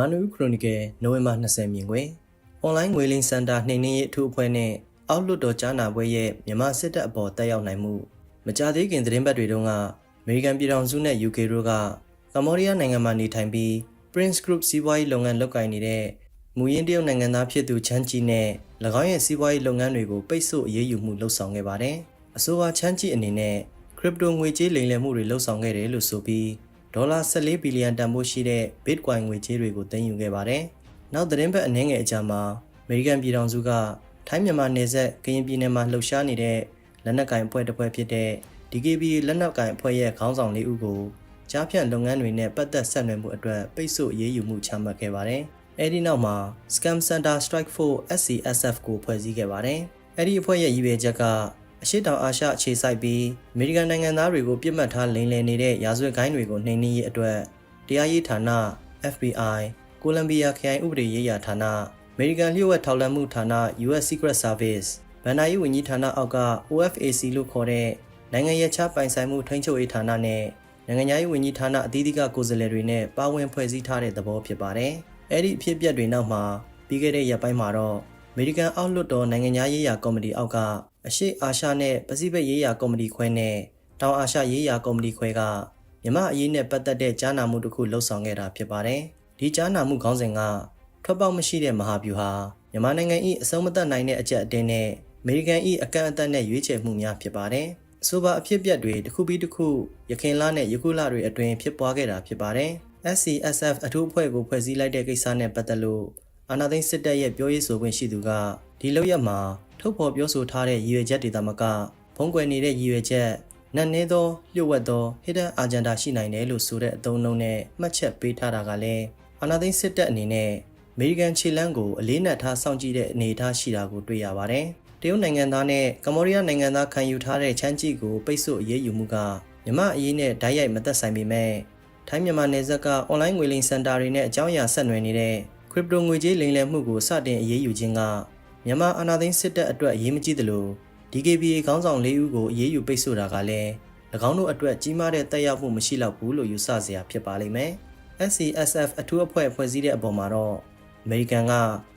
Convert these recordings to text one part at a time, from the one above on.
မြန်မာနူခရိုနီကယ်နိုဝင်ဘာ20မြင်ကွယ်အွန်လိုင်းငွေလိမ်စင်တာနှိမ်နင်းရေးအထူးအဖွဲ့နဲ့အောက်လွတ်တော်ကြားနာပွဲရဲ့မြန်မာစစ်တပ်အပေါ်တက်ရောက်နိုင်မှုမကြသေးခင်သတင်းပတ်တွေတုန်းကအမေရိကန်ပြည်ထောင်စုနဲ့ UK တို့ကကမ္ဘောဒီးယားနိုင်ငံမှာနေထိုင်ပြီး Prince Group စီးပွားရေးလုပ်ငန်းလုပ်ကိုင်နေတဲ့မူရင်းတရုတ်နိုင်ငံသားဖြစ်သူချန်းကြီးနဲ့၎င်းရဲ့စီးပွားရေးလုပ်ငန်းတွေကိုပိတ်ဆို့အရေးယူမှုလှုံ့ဆော်ခဲ့ပါတယ်။အဆိုပါချန်းကြီးအနေနဲ့ crypto ငွေကြေးလိမ်လည်မှုတွေလှုံ့ဆော်ခဲ့တယ်လို့ဆိုပြီး ဒေါ်လာ14ဘီလီယံတန်ဖိုးရှိတဲ့ Bitcoin ငွေကြေးတွေကိုသိမ်းယူခဲ့ပါတယ်။နောက်သတင်းပတ်အနည်းငယ်အကြာမှာအမေရိကန်ပြည်ထောင်စုကထိုင်းမြန်မာနယ်စပ်ကရင်ပြည်နယ်မှာလှုပ်ရှားနေတဲ့လက်နက်ကင်အဖွဲ့တစ်ဖွဲ့ဖြစ်တဲ့ DKB လက်နက်ကင်အဖွဲ့ရဲ့ခေါင်းဆောင်လေးဦးကိုကြားဖြတ်လုပ်ငန်းတွေနဲ့ပတ်သက်ဆက်နွယ်မှုအတွက်ပိတ်ဆို့အရေးယူမှုချမှတ်ခဲ့ပါတယ်။အဲဒီနောက်မှာ Scam Center Strike Force SCSF ကိုဖွဲ့စည်းခဲ့ပါတယ်။အဲဒီအဖွဲ့ရဲ့ရည်ရွယ်ချက်က အရှိတောင်အာရှအခြေစိုက်ပြီးအမေရိကန်နိုင်ငံသားတွေကိုပြစ်မှတ်ထားလိမ်လည်နေတဲ့ရာဇဝတ်ဂိုင်းတွေကိုနှိမ်နင်းရေးအတွက်တရားရေးဌာန FBI ကိုလံဘီယာခရိုင်ဥပဒေရေးရာဌာနအမေရိကန်လျှို့ဝှက်ထောက်လှမ်းမှုဌာန US Secret Service ဗန်နာရေးဝန်ကြီးဌာနအောက်က OFAC လို့ခေါ်တဲ့နိုင်ငံရေးခြားပိုင်ဆိုင်မှုထိန်းချုပ်ရေးဌာနနဲ့နိုင်ငံရေးဝန်ကြီးဌာနအသီးသီးကကိုယ်စားလှယ်တွေနဲ့ပါဝင်ဖွဲ့စည်းထားတဲ့သဘောဖြစ်ပါတယ်။အဲ့ဒီအဖြစ်အပျက်တွေနောက်မှာပြီးခဲ့တဲ့ရက်ပိုင်းမှာတော့အမေရိကန်အောက်လွှတ်တော်နိုင်ငံရေးရာကော်မတီအောက်က အရှိအာရှနဲ့ပစိဖိတ်ရေးရာကော်မတီခွဲနဲ့တောင်အာရှရေးရာကော်မတီခွဲကမြမအရေးနဲ့ပတ်သက်တဲ့ကြားနာမှုတစ်ခုလှုပ်ဆောင်ခဲ့တာဖြစ်ပါတယ်။ဒီကြားနာမှုခေါင်းစဉ်ကထွက်ပေါက်မရှိတဲ့မဟာဗျူဟာမြန်မာနိုင်ငံ၏အဆုံးမသတ်နိုင်တဲ့အကြက်အတင်းနဲ့အမေရိကန်၏အကန့်အသတ်နဲ့ရွေးချယ်မှုများဖြစ်ပါတယ်။အဆိုပါအဖြစ်အပျက်တွေတစ်ခုပြီးတစ်ခုရခိုင်လနဲ့ယခုလတွေအတွင်းဖြစ်ပွားခဲ့တာဖြစ်ပါတယ်။ SCSF အထူးအဖွဲ့ကိုဖွဲ့စည်းလိုက်တဲ့ကိစ္စနဲ့ပတ်သက်လို့အာဏာသိမ်းစစ်တပ်ရဲ့ပြောရေးဆိုခွင့်ရှိသူကဒီလောက်ရမှာ ထုတ်ဖော်ပြောဆိုထားတဲ့ရည်ရွယ်ချက်တွေသာမကဖုံးကွယ်နေတဲ့ရည်ရွယ်ချက်နတ်နေသောလျှို့ဝှက်သော hidden agenda ရှိနိုင်တယ်လို့ဆိုတဲ့အသုံးအနှုန်းနဲ့မှတ်ချက်ပေးထားတာကလည်းအာဏာသိမ်းစစ်တပ်အနေနဲ့အမေရိကန်ခြေလမ်းကိုအလေးနက်ထားစောင့်ကြည့်တဲ့အနေအထားရှိတာကိုတွေ့ရပါတယ်။တရုတ်နိုင်ငံသားနဲ့ကမ္ဘောဒီးယားနိုင်ငံသားခံယူထားတဲ့ချမ်းကြီးကိုပိတ်ဆို့အရေးယူမှုကမြမအရေးနဲ့ဓာတ်ရိုက်မသက်ဆိုင်ပေမဲ့ထိုင်းမြန်မာနယ်စပ်ကအွန်လိုင်းငွေလိမ်စင်တာတွေနဲ့အကြောင်းအရာဆက်နွယ်နေတဲ့ crypto ငွေကြေးလိမ်လည်မှုကိုစတင်အရေးယူခြင်းက မြန်မာအာဏာသိမ်းစစ်တပ်အတွက်အရေးမကြီးသလို DKBA ခေါင်းဆောင်၄ဦးကိုအရေးယူပိတ်ဆို့တာကလည်း၎င်းတို့အတွက်ကြီးမားတဲ့တက်ရောက်မှုမရှိတော့ဘူးလို့ယူဆစရာဖြစ်ပါလိမ့်မယ်။ SCSF အထူးအဖွဲ့ဖွဲ့စည်းတဲ့အပေါ်မှာတော့အမေရိကန်က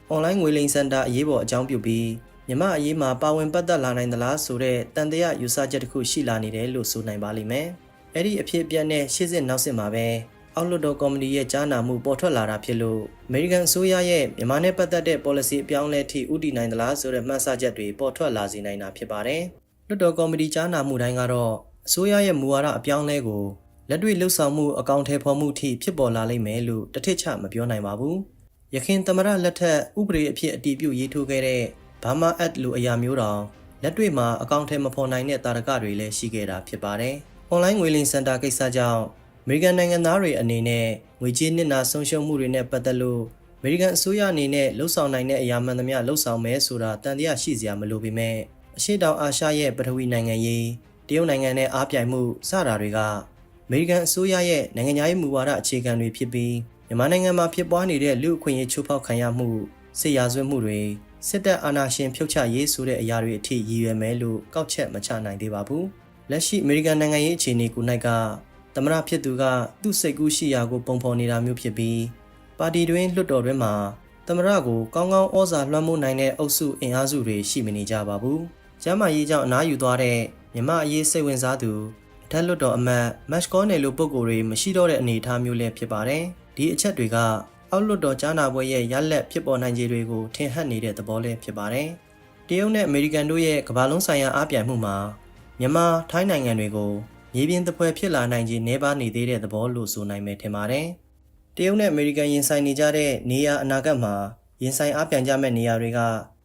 အွန်လိုင်းငွေလိမ်စင်တာအရေးပေါ်အကြောင်းပြုပြီးမြမအရေးမှာပါဝင်ပတ်သက်လာနိုင်သလားဆိုတဲ့တန်တရားယူဆချက်တစ်ခုရှိလာနေတယ်လို့ဆိုနိုင်ပါလိမ့်မယ်။အဲ့ဒီအဖြစ်အပျက်နဲ့ရှေ့စစ်နောက်စစ်မှာပဲ အောက်လွှတ်တော်ကော်မတီရဲ့ကြားနာမှုပေါ်ထွက်လာတာဖြစ်လို့အမေရိကန်အစိုးရရဲ့မြန်မာနဲ့ပတ်သက်တဲ့ policy အပြောင်းအလဲထိဥတည်နိုင်သလားဆိုတဲ့မှန်းဆချက်တွေပေါ်ထွက်လာစေနိုင်တာဖြစ်ပါတယ်။လွှတ်တော်ကော်မတီကြားနာမှုတိုင်းကတော့အစိုးရရဲ့မူဝါဒအပြောင်းအလဲကိုလက်တွေ့လှုပ်ဆောင်မှုအကောင့်ထဲဖော်မှုထိဖြစ်ပေါ်လာလိမ့်မယ်လို့တထစ်ချမပြောနိုင်ပါဘူး။ရခိုင်သမရလက်ထက်ဥပဒေအဖြစ်အတည်ပြုရေးထိုးခဲ့တဲ့ဘာမာအက်လိုအရာမျိုးတောင်လက်တွေ့မှာအကောင့်ထဲမဖော်နိုင်တဲ့တာရကတွေလည်းရှိခဲ့တာဖြစ်ပါတယ်။ online ငွေလိမ်စင်တာကိစ္စကြောင့် အမေရိကန်နိုင်ငံသားတွေအနေနဲ့ငွေကြေးနစ်နာဆုံးရှုံးမှုတွေနဲ့ပတ်သက်လို့အမေရိကန်အစိုးရအနေနဲ့လှုံ့ဆော်နိုင်တဲ့အရာမှန်သမျှလှုံ့ဆော်မယ်ဆိုတာတန်တရားရှိစရာမလိုပေမဲ့အရှိတောင်အာရှရဲ့ပထဝီနိုင်ငံရေးတရုတ်နိုင်ငံနဲ့အားပြိုင်မှုစတာတွေကအမေရိကန်အစိုးရရဲ့နိုင်ငံရေးမူဝါဒအခြေခံတွေဖြစ်ပြီးမြန်မာနိုင်ငံမှာဖြစ်ပွားနေတဲ့လူအခွင့်အရေးချိုးဖောက်ခံရမှုစစ်ရာဇဝတ်မှုတွေစစ်တပ်အာဏာရှင်ဖြုတ်ချရေးဆိုတဲ့အရာတွေအထိရည်ရွယ်မယ်လို့ကောက်ချက်မချနိုင်သေးပါဘူးလက်ရှိအမေရိကန်နိုင်ငံရေးအခြေအနေကို၌က သမရဖြစ်သူကသူ့စိတ်ကူးရှိရာကိုပုံဖော်နေတာမျိုးဖြစ်ပြီးပါတီတွင်လွှတ်တော်တွင်မှာသမရကိုကောင်းကောင်းဩဇာလွှမ်းမိုးနိုင်တဲ့အုပ်စုအင်အားစုတွေရှိမနေကြပါဘူး။ကျမ်းမာရေးကြောင့်အနားယူသွားတဲ့မြမအရေးစိတ်ဝင်စားသူအထက်လွှတ်တော်အမတ်မတ်ကောနယ်လိုပုဂ္ဂိုလ်တွေမရှိတော့တဲ့အနေအထားမျိုးလည်းဖြစ်ပါတယ်။ဒီအချက်တွေကအောက်လွှတ်တော်ကြားနာပွဲရဲ့ရလက်ဖြစ်ပေါ်နိုင်ခြေတွေကိုထင်ဟပ်နေတဲ့သဘောလည်းဖြစ်ပါတယ်။တရုတ်နဲ့အမေရိကန်တို့ရဲ့ကမ္ဘာလုံးဆိုင်ရာအားပြိုင်မှုမှာမြန်မာထိုင်းနိုင်ငံတွေကို မြေပြင်သပွဲဖြစ်လာနိုင်ခြင်းနှဲပါနေသေးတဲ့သဘောလို့ဆိုနိုင်မယ်ထင်ပါတယ်။တရုတ်နဲ့အမေရိကန်ရင်ဆိုင်နေကြတဲ့နေရာအနာဂတ်မှာရင်ဆိုင်အားပြန်ကြမဲ့နေရာတွေက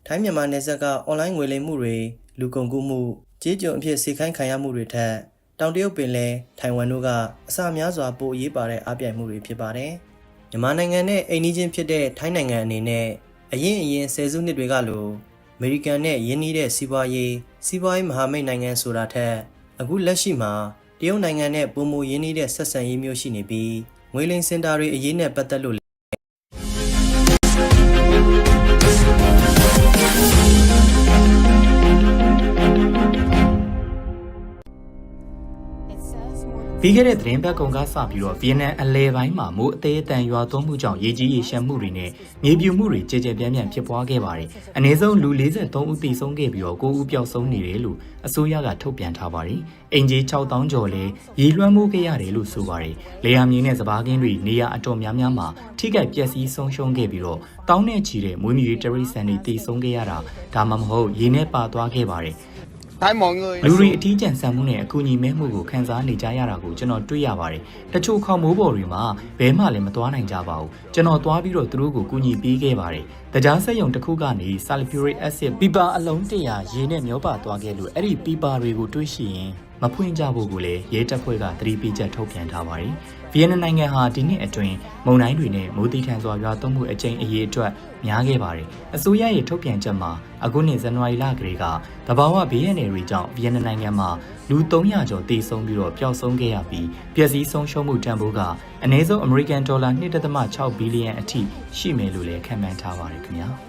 ထိုင်းမြန်မာနယ်စပ်ကအွန်လိုင်းငွေလိမ်မှုတွေလူကုန်ကူးမှုကြေးကျွန်အဖြစ်စေခိုင်းခံရမှုတွေထက်တောင်တရုတ်ပင်လယ်ထိုင်ဝမ်တို့ကအစများစွာပိုအရေးပါတဲ့အားပြိုင်မှုတွေဖြစ်ပါတယ်။မြန်မာနိုင်ငံနဲ့အိမ်နီးချင်းဖြစ်တဲ့ထိုင်းနိုင်ငံအနေနဲ့အရင်အရင်ဆယ်စုနှစ်တွေကလိုအမေရိကန်နဲ့ယင်းနှီးတဲ့စီးပွားရေးစီးပွားရေးမဟာမိတ်နိုင်ငံဆိုတာထက် အခုလက်ရှိမှာတရုတ်နိုင်ငံနဲ့ပုံမရင်းနှီးတဲ့ဆက်ဆံရေးမျိုးရှိနေပြီးငွေလိမ်စင်တာတွေအရေးနဲ့ပတ်သက်လို့ ပြီးခဲ့တဲ့သတင်းပတ်ကုံကစပြီးတော့ဗီယက်နမ်အလဲပိုင်းမှာမိုးအသေးအတန်ရွာသွန်းမှုကြောင့်ရေကြီးရေရှမ်းမှုတွေနဲ့မြေပြိုမှုတွေကြဲကြဲပြန့်ပြန့်ဖြစ်ပွားခဲ့ပါတယ်။အနည်းဆုံးလူ43ဦးသေဆုံးခဲ့ပြီးတော့9ဦးပျောက်ဆုံးနေတယ်လို့အစိုးရကထုတ်ပြန်ထားပါတယ်။အင်ဂျီ6000ကျော်လည်းရေလွှမ်းမိုးခဲ့ရတယ်လို့ဆိုပါတယ်။လေယာဉ်မြေနဲ့စပားကင်းတွေနေရာအတော်များများမှာထိခိုက်ပျက်စီးဆုံးရှုံးခဲ့ပြီးတော့တောင်းနဲ့ချီတဲ့မွေးမြူရေးတရိတ်ဆန်တွေသေဆုံးခဲ့ရတာဒါမှမဟုတ်ရေနဲ့ပါသွားခဲ့ပါတယ်။ Thấy mọi người လူတွေအထီးကျန်ဆန်မှုနဲ့အကူအညီမဲမှုကိုခံစားနေကြရတာကိုကျွန်တော်တွေ့ရပါတယ်။တချို့ခေါမိုးပေါ်တွေမှာဘဲမှလည်းမသွားနိုင်ကြပါဘူး။ကျွန်တော်သွားပြီးတော့သူတို့ကိုကူညီပေးခဲ့ပါတယ်။တကြားဆက်ယုံတစ်ခုကနေ sulfuric acid ပီပါအလုံး100ရေနဲ့မျောပါသွားခဲ့လို့အဲ့ဒီပီပါတွေကိုတွေးရှိရင်မဖွင့်ကြဖို့ကိုလည်းရဲတပ်ဖွဲ့ကသတိပေးချက်ထုတ်ပြန်ထားပါတယ်။ ဗီယက်နမ်နိုင်ငံဟာဒီနှစ်အတွင်းမုန်တိုင်းတွေနဲ့မိုးတိထန်စွာရွာသွန်းမှုအကြိမ်အရေးအတွက်များခဲ့ပါတယ်။အစိုးရရဲ့ထုတ်ပြန်ချက်မှာအခုနှစ်ဇန်နဝါရီလကလေးကတဘာဝဘေးရန်တွေကြောင့်ဗီယက်နမ်နိုင်ငံမှာလူ300ကျော်တေဆုံးပြီးတော့ပျောက်ဆုံးခဲ့ရပြီးပျက်စီးဆုံးရှုံးမှုတန်ဖိုးကအနည်းဆုံးအမေရိကန်ဒေါ်လာ1.6ဘီလီယံအထိရှိမယ်လို့လည်းခန့်မှန်းထားပါတယ်ခင်ဗျာ။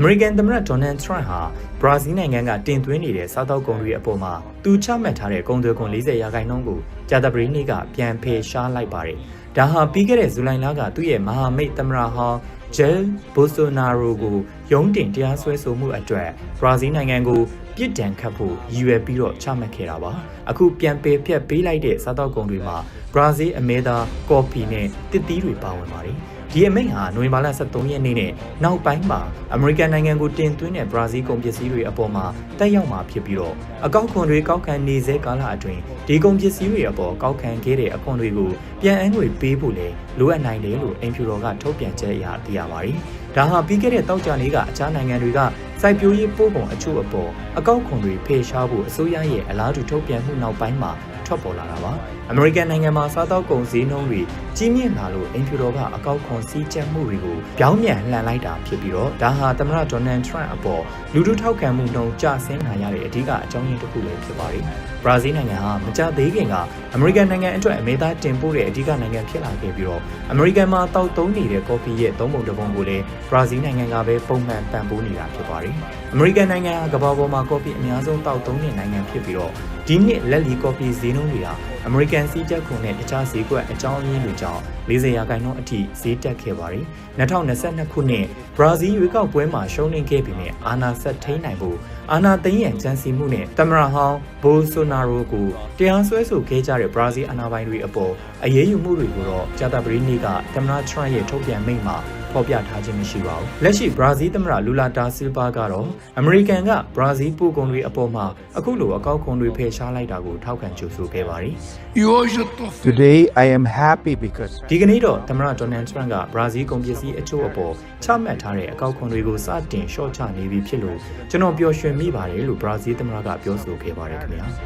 အမေရိကန်သမ္မတဒေါ်နယ်ထရန့်ဟာဘရာဇီးနိုင်ငံကတင်သွင်းနေတဲ့စားတောက်ကုန်တွေအပေါ်မှာသူချမှတ်ထားတဲ့ကုန်သွယ်ခွန်40ရာခိုင်နှုန်းကိုဂျာတပရီနေ့ကပြန်ဖယ်ရှားလိုက်ပါတယ်။ဒါဟာပြီးခဲ့တဲ့ဇူလိုင်လကသူ့ရဲ့မဟာမိတ်သမ္မတဟောင်းဂျယ်ဘိုဆိုနာရိုကိုရုံးတင်တရားစွဲဆိုမှုအတွက်ဘရာဇီးနိုင်ငံကိုပြစ်ဒဏ်ခတ်ဖို့ရည်ရွယ်ပြီးတော့ချမှတ်ခဲ့တာပါ။အခုပြန်ပယ်ဖျက်ပေးလိုက်တဲ့စားတောက်ကုန်တွေမှာဘရာဇီးအမဲသားကော်ဖီနဲ့တစ်သီးတွေပါဝင်ပါတယ်။ ဒီအမိန့်ဟာနိုဝင်ဘာလ23ရက်နေ့နဲ့နောက်ပိုင်းမှာအမေရိကန်နိုင်ငံကိုတင်သွင်းတဲ့ဘရာဇီးကုန်ပစ္စည်းတွေအပေါ်မှာတက်ရောက်မှာဖြစ်ပြီးတော့အကောက်ခွန်တွေကောက်ခံနေစေကာလအတွင်းဒီကုန်ပစ္စည်းတွေအပေါ်ကောက်ခံခဲ့တဲ့အခွန်တွေကိုပြန်အန်းငွေပေးဖို့လည်းလိုအပ်နိုင်တယ်လို့အင်ဖြူတော်ကထုတ်ပြန်ချက်အရသိရပါတယ်။ဒါဟာပြီးခဲ့တဲ့တောက်ကြနေ့ကအခြားနိုင်ငံတွေကစိုက်ပျိုးရေးပို့ကုန်အချို့အပေါ်အကောက်ခွန်တွေဖေရှားဖို့အစိုးရရဲ့အလားတူထုတ်ပြန်မှုနောက်ပိုင်းမှာ ထွက်ပေါ်လာတာပါအမေရိကန်နိုင်ငံမှာစားတောက်ကုန်ဈေးနှုန်းတွေကြီးမြင့်လာလို့အင်ဖြူတော်ကအကောက်ခွန်စည်းကြပ်မှုတွေကိုပြောင်းပြန်လှန်လိုက်တာဖြစ်ပြီးတော့ဒါဟာသမ္မတဒေါ်နယ်ထရန့်အပေါ်လူထုထောက်ခံမှုနှုန်းကျဆင်းလာရတဲ့အဓိကအကြောင်းရင်းတစ်ခုလည်းဖြစ်ပါတယ်ဘရာဇီးနိုင်ငံဟာမကြသေးခင်ကအမေရိကန်နိုင်ငံအတွက်အမေသားတင်ပို့တဲ့အဓိကနိုင်ငံဖြစ်လာခဲ့ပြီးတော့အမေရိကန်မှာတောက်သုံးနေတဲ့ကော်ဖီရဲ့သုံးပုံတစ်ပုံကိုလည်းဘရာဇီးနိုင်ငံကပဲပုံမှန်ပံ့ပိုးနေတာဖြစ်ပါတယ်အမေရိကန်နိုင်ငံကကမ္ဘာပေါ်မှာကော်ဖီအများဆုံးတောက်သုံးတဲ့နိုင်ငံဖြစ်ပြီးတော့ ဒီနှစ်လက်လီကော်ဖီဈေးနှုန်းတွေဟာအမေရိကန်စီးတက်ခွန်နဲ့တခြားဈေးကွက်အကြောင်းရင်းတွေကြောင့်40ရာခိုင်နှုန်းအထိဈေးတက်ခဲ့ပါတယ်2022ခုနှစ်ဘရာဇီးရွေးကောက်ပွဲမှာရှုံးနိမ့်ခဲ့ပြီးမြဲအာနာဆက်ထိန်းနိုင်ဖို့အာနာသိန်းရန်ကြံစီမှုနဲ့တမရဟောင်းဘိုဆိုနာရိုကိုတရားစွဲဆိုခဲ့ကြတဲ့ဘရာဇီးအာဏာပိုင်တွေအပေါ်အရေးယူမှုတွေကိုတော့ဂျာတာပရီနီကတမရထရန့်ရဲ့ထုတ်ပြန်မိန့်မှာ ဖော်ပြထားခြင်းမရှိပါဘူး။လက်ရှိဘရာဇီးသမ္မတလူလာတာဆီလ်ဗာကတော့အမေရိကန်ကဘရာဇီးပို့ကုန်တွေအပေါ်မှာအခုလိုအကောက်ခွန်တွေဖယ်ရှားလိုက်တာကိုထောက်ခံကြိုဆိုခဲ့ပါတယ် E hoje eu tô Today I am happy because ။ဒီကနေ့တော့သမ္မတဒေါ်နယ်ထရန့်ကဘရာဇီးကုန်ပစ္စည်းအချို့အပေါ်ချမှတ်ထားတဲ့အကောက်ခွန်တွေကိုစတင်လျှော့ချနေပြီဖြစ်လို့ကျွန်တော်ပျော်ရွှင်မိပါတယ်လို့ဘရာဇီးသမ္မတကပြောဆိုခဲ့ပါတယ်ခင်ဗျာ။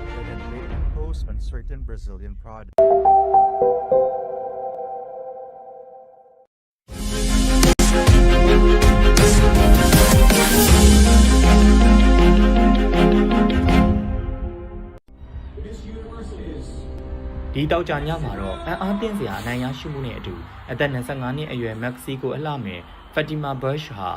impose on certain Brazilian products. ဒီတောက်ကြညမှာတော့အံ့အားသင့်စရာအနိုင်ရရှိမှုနဲ့အတူအသက်25နှစ်အရွယ်မက္ကဆီကိုအလှမယ်ဖက်တီမာဘတ်ရှ်ဟာ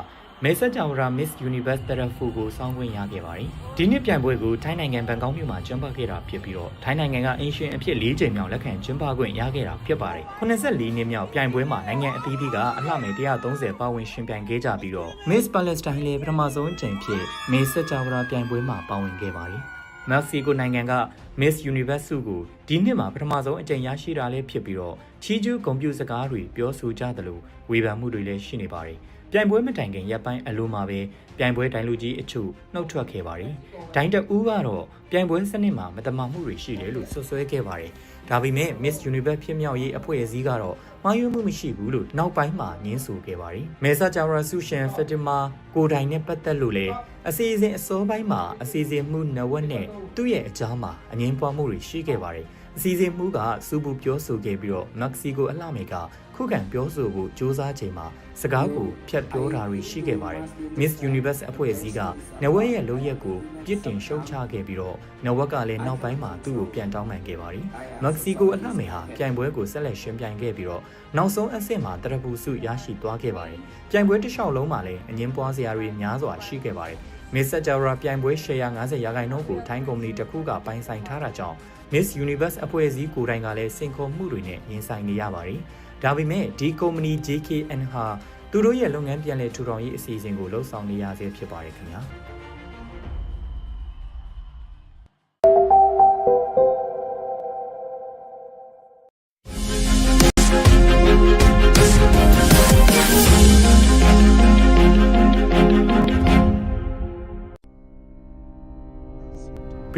မေဆက်ဂျာဝရာ Miss Universe တရဖူကိုစောင်းခွင့်ရခဲ့ပါတယ်။ဒီနှစ်ပြိုင်ပွဲကိုထိုင်းနိုင်ငံဘန်ကောက်မြို့မှာကျင်းပခဲ့တာဖြစ်ပြီးတော့ထိုင်းနိုင်ငံကအင်ရှင်အဖြစ်၄ချိန်မြောက်လက်ခံကျင်းပခွင့်ရခဲ့တာဖြစ်ပါတယ်။84နှစ်မြောက်ပြိုင်ပွဲမှာနိုင်ငံအသီးသီးကအလှမယ်130ပါဝင်ရှင်ပြိုင်ခဲ့ကြပြီးတော့ Miss Palestine လည်းပထမဆုံးအကြိမ်ဖြစ်မေဆက်ဂျာဝရာပြိုင်ပွဲမှာပါဝင်ခဲ့ပါတယ်။မက္ကဆီကိုနိုင်ငံက Miss Universe ဆုကိုဒီနှစ်မှာပထမဆုံးအကြိမ်ရရှိတာလည်းဖြစ်ပြီးတော့ချီးကျူးဂုဏ်ပြုစကားတွေပြောဆိုကြသလိုဝေဖန်မှုတွေလည်းရှိနေပါတယ်။ ပြိုင်ပွဲမတိုင်ခင်ရပ်ပိုင်းအလိုမှာပဲပြိုင်ပွဲတိုင်လူကြီးအချို့နှုတ်ထွက်ခဲ့ပါတယ်။ဒိုင်းတဦးကတော့ပြိုင်ပွဲစနစ်မှာမတမာမှုတွေရှိတယ်လို့ဆွဆွဲခဲ့ပါတယ်။ဒါပေမဲ့ Miss Universe ဖြစ်မြောက်ရေးအဖွဲ့အစည်းကတော့မှားယွင်းမှုမရှိဘူးလို့နောက်ပိုင်းမှာညင်းဆိုခဲ့ပါတယ်။မေဆာဂျာရာဆူရှင်ဖက်တီမာကိုတိုင်နဲ့ပတ်သက်လို့လည်းအစီအစဉ်အစောပိုင်းမှာအစီအစဉ်မှုနဝက်နဲ့သူ့ရဲ့အကြောင်းမှာအငင်းပွားမှုတွေရှိခဲ့ပါတယ်။ အစီအစဉ်မှုကစူပူပြောဆိုခဲ့ပြီးတော့မက္ကဆီကိုအလှမေကခုခံပြောဆိုဖို့စ조사ချိန်မှာစကားကိုဖြတ်ပြောတာတွေရှိခဲ့ပါတယ် Miss Universe အဖွဲ့အစည်းကနဝက်ရဲ့လုံရက်ကိုပြစ်တင်ရှုံချခဲ့ပြီးတော့နဝက်ကလည်းနောက်ပိုင်းမှာသူ့ကိုပြန်တောင်းပန်ခဲ့ပါတယ်မက္ကဆီကိုအလှမေဟာပြိုင်ပွဲကိုဆက်လက်ရှင်ပြိုင်ခဲ့ပြီးတော့နောက်ဆုံးအဆင့်မှာတရပူစုရရှိသွားခဲ့ပါတယ်ပြိုင်ပွဲတစ်လျှောက်လုံးမှာလည်းအငင်းပွားစရာတွေများစွာရှိခဲ့ပါတယ်မစ္စတာဂျာရာပြိုင်ပွဲရှယ်ယာ90ရာခိုင်နှုန်းကိုထိုင်းကုမ္ပဏီတစ်ခုကပိုင်ဆိုင်ထားတာကြောင့် Miss Universe အဖွဲ့အစည်းကိုယ်တိုင်ကလည်းစင်ခေါ်မှုတွေနဲ့ရင်ဆိုင်နေရပါတယ်။ဒါပေမဲ့ဒီကုမ္ပဏီ JKN ဟာသူတို့ရဲ့လုပ်ငန်းပြန်လည်ထူထောင်ရေးအစီအစဉ်ကိုလှုပ်ဆောင်နေရဆဲဖြစ်ပါတယ်ခင်ဗျာ။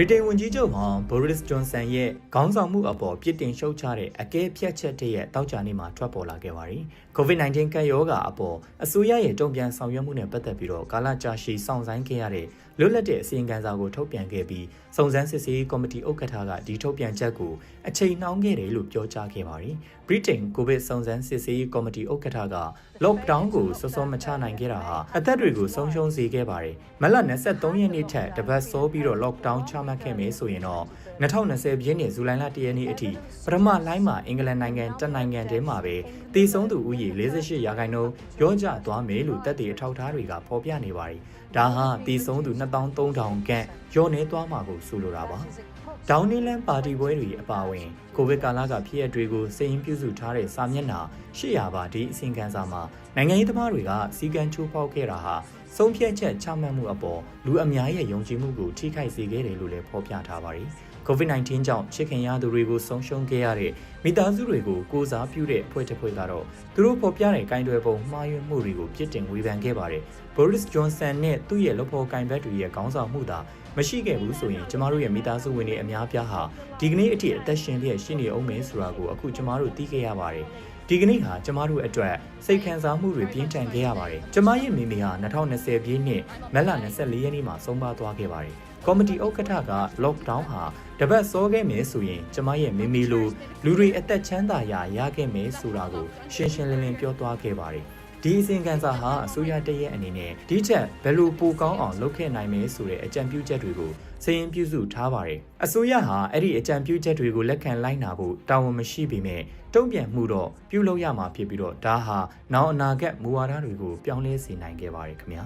ဗြိတိန်ဝန်ကြီးချုပ်ဟောင်းဘိုရစ်ဂျွန်ဆန်ရဲ့ခေါင်းဆောင်မှုအပေါ်ပြစ်တင်ရှုတ်ချတဲ့အကဲဖြတ်ချက်တည်းရဲ့တောက်ကြနေမှာထွက်ပေါ်လာခဲ့ပါတယ်။ COVID-19 ကပ်ရောဂါအပေါ်အစိုးရရဲ့တုံ့ပြန်ဆောင်ရွက်မှုနဲ့ပတ်သက်ပြီးတော့ကာလကြာရှည်စောင့်ဆိုင်ခဲ့ရတဲ့လွတ်လပ်တဲ့အစီရင်ခံစာကိုထုတ်ပြန်ခဲ့ပြီးစုံစမ်းစစ်ဆေးရေးကော်မတီဥက္ကဋ္ဌကဒီထုတ်ပြန်ချက်ကိုအချိန်နှောင်းခဲ့တယ်လို့ပြောကြားခဲ့ပါတယ်။ဗြိတိန်ကိုဗစ်စုံစမ်းစစ်ဆေးရေးကော်မတီဥက္ကဋ္ဌက lockdown ကိုစောစောမချနိုင်ခဲ့တာဟာအသက်တွေကိုဆုံးရှုံးစေခဲ့ပါတယ်။မလ23ရက်နေ့ထက်တပတ်စောပြီးတော့ lockdown ချမှတ်ခဲ့မယ်ဆိုရင်တော့2020ပြည့်နှစ်ဇူလိုင်လ1ရက်နေ့အထိပထမလိုင်းမှာအင်္ဂလန်နိုင်ငံတက်နိုင်ငံထဲမှာပဲတည်ဆုံးသူဦးရေ48ရာခိုင်နှုန်းရောကျသွားမယ်လို့တပ်တွေအထောက်အထားတွေကဖော်ပြနေပါတယ်။ ဒါဟာတည်ဆုံးသူ2300ခန့်ရောနေသွားမှာကိုဆိုလိုတာပါ။ဒေါင်းနီလန်ပါတီပွဲတွေအပါအဝင်ကိုဗစ်ကာလကဖြစ်ရပ်တွေကိုစိတ်ရင်းပြုစုထားတဲ့စာမျက်နှာ800ပါဒီအစီအခံစာမှာနိုင်ငံရေးသမားတွေကစီကံချိုးဖောက်ခဲ့တာဟာဆုံးဖြတ်ချက်ချမှတ်မှုအပေါ်လူအများရဲ့ယုံကြည်မှုကိုထိခိုက်စေခဲ့တယ်လို့လည်းဖော်ပြထားပါတယ်။ COVID-19 ကြောင့်ချစ်ခင်ရသူတွေကိုဆုံးရှုံးခဲ့ရတဲ့မိသားစုတွေကိုကိုစားပြုတဲ့အဖွဲ့တစ်ဖွဲ့ကတော့သူတို့ဖော်ပြတဲ့ကင်တွယ်ပုံမှားယွင်းမှုတွေကိုပြစ်တင်ဝေဖန်ခဲ့ပါတယ်။ Boris Johnson နဲ့သူ့ရဲ့လုပ်ဖော်ကင်ဘက်တွေရဲ့ခေါင်းဆောင်မှုသာမရှိခဲ့ဘူးဆိုရင်ကျမတို့ရဲ့မိသားစုဝင်တွေအများပြားဟာဒီကနေ့အထိအသက်ရှင်လျက်ရှိနေအောင်မယ်ဆိုတာကိုအခုကျမတို့သိခဲ့ရပါတယ်ဒီကနေ့ဟာကျမတို့အတွက်စိတ်ခံစားမှုတွေပြင်းထန်ခဲ့ရပါတယ်ကျမရဲ့မိမိဟာ2020ပြည့်နှစ်မက်လ24ရက်နေ့မှာဆုံးပါသွားခဲ့ပါတယ် ကော်မတီဥက္ကဋ္ဌက lockdown ဟာတပတ်စောခဲ့မယ်ဆိုရင်ကျမရဲ့မိမိလိုလူတွေအသက်ချမ်းသာရာရခဲ့မယ်ဆိုတာကိုရှင်းရှင်းလင်းလင်းပြောသွားခဲ့ပါတယ်ဒီအစဉ်ကန်စာဟာအစိုးရတရက်အနေနဲ့ဒီချက်ဘယ်လိုပိုကောင်းအောင်လုပ်ခဲ့နိုင်မယ်ဆိုတဲ့အကြံပြုချက်တွေကိုစရင်ပြုစုထားပါတယ်အစိုးရဟာအဲ့ဒီအကြံပြုချက်တွေကိုလက်ခံလိုက်နာဖို့တာဝန်မရှိပေမဲ့တုံ့ပြန်မှုတော့ပြုလုပ်ရမှာဖြစ်ပြီးတော့ဒါဟာနောက်အနာဂတ်မူဝါဒတွေကိုပြောင်းလဲစေနိုင်ခဲ့ပါတယ်ခင်ဗျာ